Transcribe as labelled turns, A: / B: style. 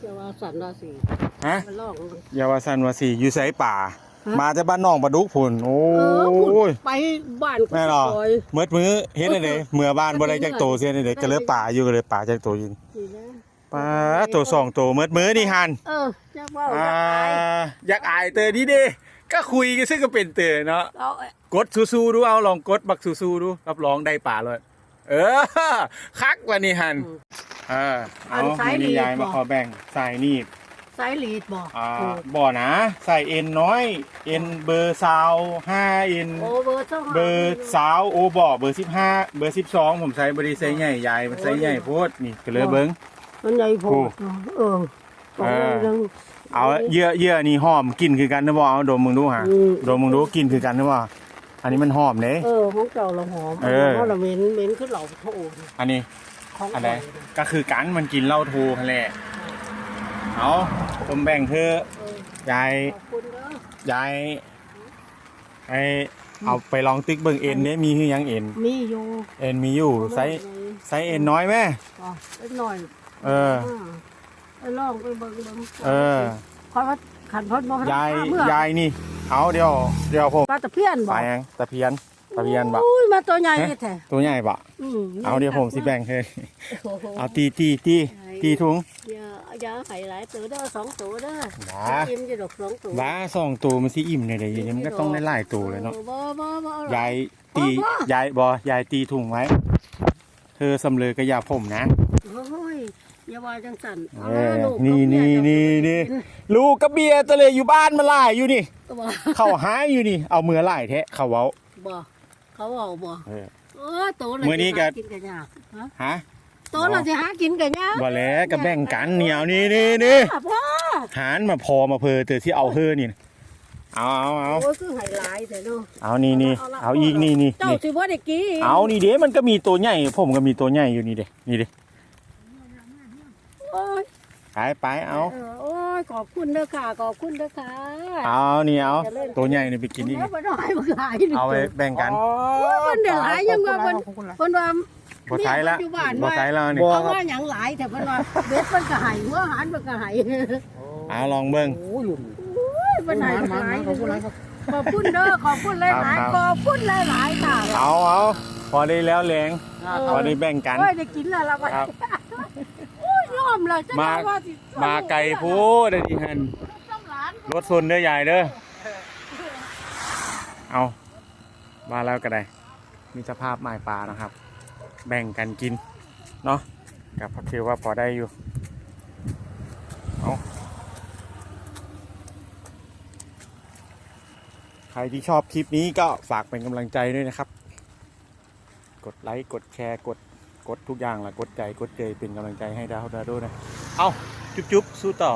A: เจ้าว่าสันราศี
B: ฮะ
A: มันลอก
B: เยาวสันวาสีอยู่ไสป่า
A: ฮะ
B: มาจากบ้านน้องปลาดุกพุ่นโอ้
A: เออพุ่น
B: ย
A: ไปบ้าน
B: แม่นเหรอ
A: ซอย
B: เมื่อมื้อเฮ็ดได้เด้เมื่อบ้านบ่ได้จักโตเสียนี่เด้ก็เลยป่าอยู่ก็เลยป่าจักโตอยู่
A: นี่นะ
B: ป่าโตสองโตเมื่อมื้อนี่หัน
A: เออจะว่า
B: อ่า
A: อยากตาย
B: อยากอายเตอนี่เด้ก็คุยกันซึ่งก็เป็นเตอเนาะ
A: เรา
B: กดสู้ๆดูเอาลองกดบักสู้ๆดูรับรองได้ป่าเลย เออคักกว่านี่หัน เออเอานี่ยายมาขอแบ่งใส่นี่
A: สายลีดบอก
B: อ่า
A: ถูก
B: บ่อนะใส่เอ็นน้อย เอ็นเบอร์ซาวห้าเอ็น
A: โอเบอร์เท่าไห
B: เบอร์สาวโอบ่อเบอร์สิบห้าเบอร์สิบสองผมใช้บริไซส์ใหญ่ใหญ่มันไซส์ใหญ่โพดนี่ก็เลยเบิ้ง
A: มันใหญ่โพดเออ
B: เออ
A: ยัง
B: เอาเยื่อเยื่อนี่หอมกลินคือกันนะบ่เอาดมมึงดูฮะ
A: อืม
B: ดมมึงดูกลินคือกันนะบ่อันนี้มันหอมเด้
A: เออของเจ้าเราหอม
B: เออ
A: เพราะเราเหม็นเหม็นขึ้นเหล่าโถ
B: อันนี้
A: ข อง
B: อันไหน
A: ข่ย
B: ก็คือกันมันกินเหล้าทูกันแหละเอาผมแบ่งเธอ
A: เออยา
B: ย
A: ขอบคุณเด้อยา
B: ยไอเอาไปลองติ๊กเบิ่งเอ็นเนี่ยมีคือยังเอ็น
A: มีอยู่
B: เอ็นมีอยู่ไซส์ไซส์เอ็นน้อยไหม
A: อ๋อเล็กหน่อย
B: เออ
A: ไปลองไปเบิ่งเบิ่ง
B: เออ
A: ขอว่าขันพอดบ่
B: ยาย
A: เมื่อยา
B: ยนี่ เอาเดี๋ยวเดี๋ยวผม
A: ปลาตะเพียนบ่
B: ไปยังตะเพียนตะเพียนบะ
A: อุ้ยมาตัวใหญ่แท้
B: ตัวใหญ่บะ
A: อืม
B: เอาเดี๋ยวผมสิแบ่งให้
A: โอ้โห
B: เอาตีตีตีตีถุง
A: อย่าอย่าให้หลายตัวเด้อสองตัวเด้อ
B: บ้า
A: กินจะดอกสองตัว
B: บ้าสองตัวมันสิอิ่มเลยเดี๋ยวมันก็ต้องได้หลายตัวเลยเนาะ
A: บ่บ่บ่เอาหรอก
B: ยายตียายบอยายตีถุงไว้เธอสำเร็จก็อย่าผมนะ
A: โอ้ยอย่าว่าจังสั่น
B: เอ
A: เอา
B: อ
A: ละลูก
B: นี่
A: เอาเมีย
B: นี่
A: เจ้า
B: นี่นี่
A: กิ
B: ลูกกระเบียตะเลยอยู่บ้านมาหลายอยู่นี่
A: ก็บ่
B: เข้าหายอยู่นี่ เอามือหลายแทะเขาเว้า
A: บ่ เขาเอาบ่
B: เออ
A: เออโตแล้ว
B: มื้อนี้ก็
A: สิหากินกันยากฮะ
B: ฮะ
A: โตแล้วสิหากินกันยาก
B: บ่แล้วก็แบ่งกันเหนียวนี่นี่นี่
A: พ่อ
B: หารมาพอมาเพอเตอที่เอาเธอนี่นะเอาเอาเอา
A: โอ้ยคือให้หลายเถอะเนาะ
B: เอานี่นี่
A: เอาละ
B: เอาอีกนี่นี่
A: เจ้า
B: นี่
A: สิบ่ได้กิน
B: เอานี่เด้มันก็มีตัวใหญ่ผมก็มีตัวใหญ่อยู่นี่เด้นี่เด้
A: โอ้ย
B: ไปไปเอา
A: เออโอ้ ยขอบคุณเด้อค่ะ ขอบคุณเด้อค่ะ
B: เอานี่เอาตัวใหญ่นี่ไปกินอีก
A: เอาไปหน่อยบ่หลายนี่
B: เอาไปแบ่งกัน
A: เพิ่นได้หลายยังว่าเพิ่นเพิ่นว่า
B: บ่ใช้ละ
A: อยู่บ้าน
B: บ่
A: ว่า
B: ใช้แล้วนี่
A: เอาว่าหยังหลายแต่เพิ่นว่าเบ็ดเพิ่นก็ให้หัวอาหารเพิ่นก็ให้
B: เอาลองเบิ่ง
C: โอ้ยหลุด
A: โอ้ยเพิ่นให้หลาย
C: ขอบคุณหลายครับ
A: ขอบคุณเด้อขอบคุณหลาย
B: ครับ
A: ๆขอบคุณหลายๆค่ะ
B: เอาเอาพอได้แล้วแรง
A: เออ
B: พอได้แบ่งกัน
A: โอ้ยได้กินแล้วล่ะบัด
B: ครับ
A: โอ้ยยอ มเลยจะ
B: มา
A: ได้ว่าสิ
B: มาไกลโพูดดิฮัน
A: ต้องหลาน
B: รถซนเด้อใหญ่เด้อเอามาแล้วก็ได้มีสภาพหมายปลานะครับ แบ่งกันกินเนาะกับพักคิวว่าพอได้อยู่เอาใครที่ชอบคลิปนี้ก็ฝากเป็นกำลังใจด้วยนะครับ กดไลค์ กดแชร์ กด กดทุกอย่างแหละกดใจกดเจเป็นกำลังใจให้ดาวดาโดนะ เอาจุ๊บจุ๊บสู้ต่อ